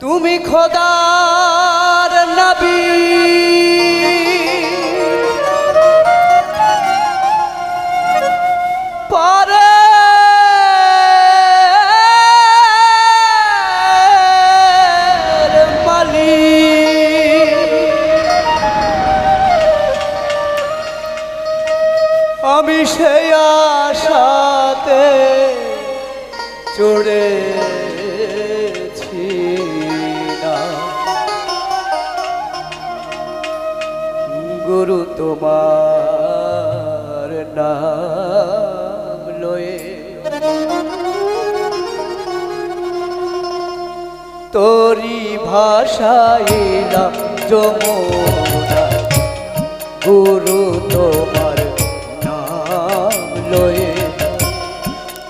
তুমি খোদার নবী। গুরু তোমার নাম লয়ে। তোরি ভাষাইলাম যমুনা। গুরু তোমার নাম লয়ে।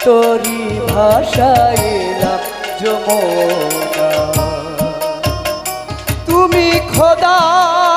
তোরি ভাষাইলাম যমুনা। তুমি খোদার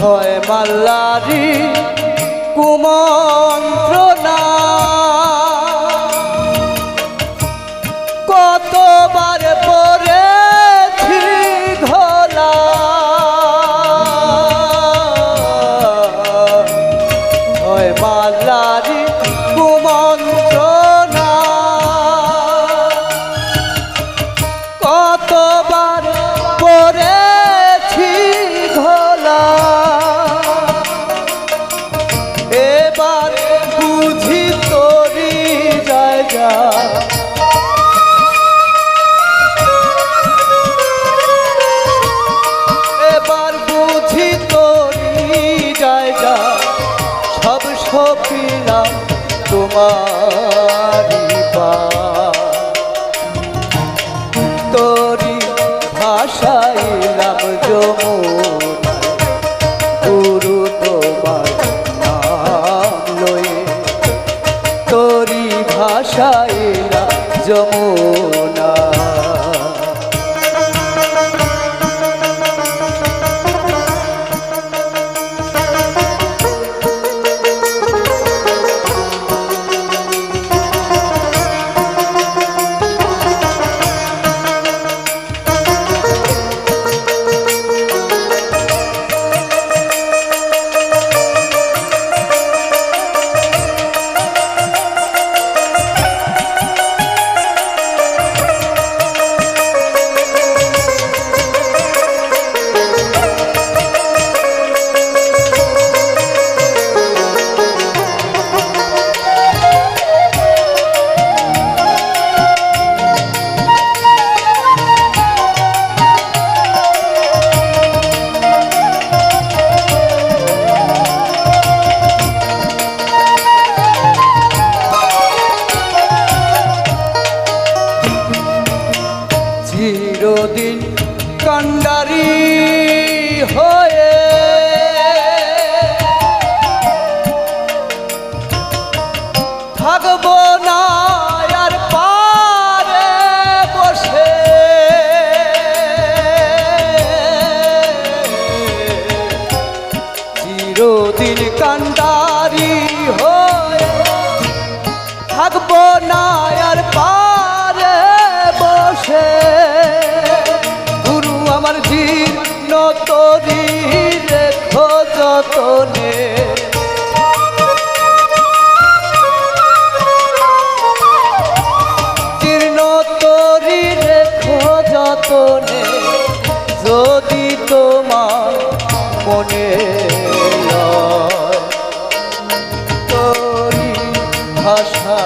ছয় মাল্লারি কুমন্ত্রণা তোমারি তরি ভাষাইলাম যমুনায় গুরু তোমার নাম লয়ে তোরি যমুনা। মতির কান্ডারি হয়ে থাকব না আর পারে বসে। গুরু আমার জীর্ণ তরি রেখো যতনে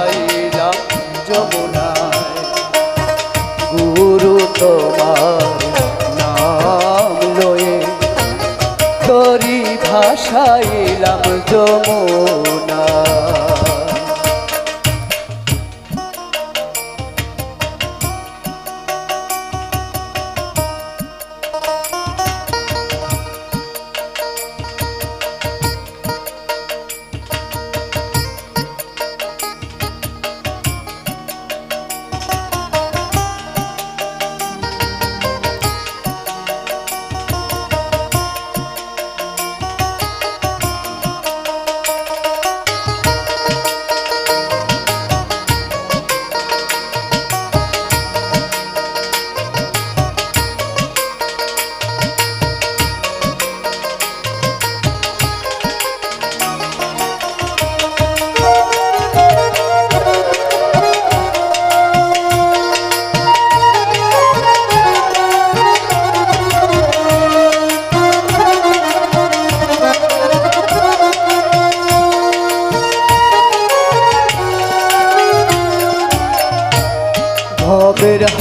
লাইলা যমুনায়। গুরু তোমার নাম লয়ে তরি ভাষাইলাম যমুনা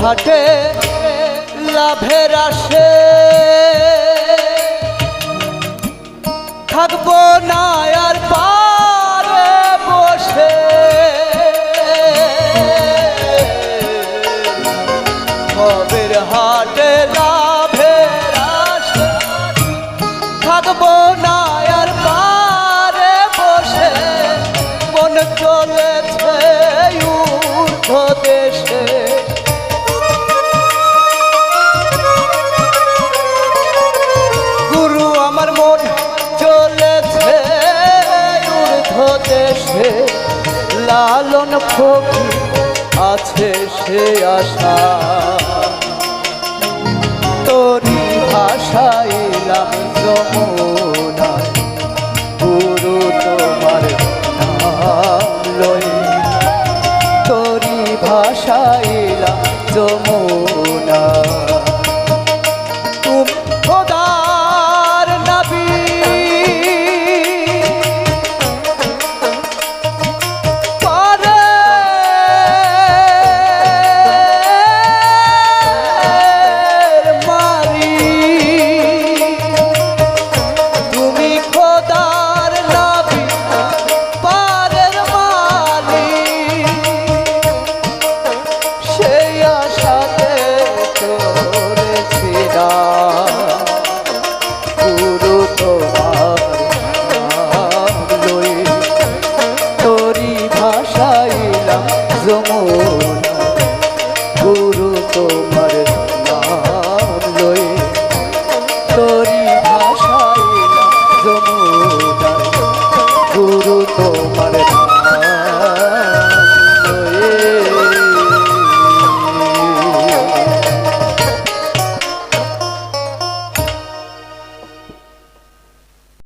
হাটে লাভের আসে। থাকব না লালন ফকি আছে সে আশা। তোরি ভাষায় যমুনায় গুরু তোমার লই তোরি ভাষাইলাম যমুনা। তরি ভাষায় যমুনা গুরু তোমার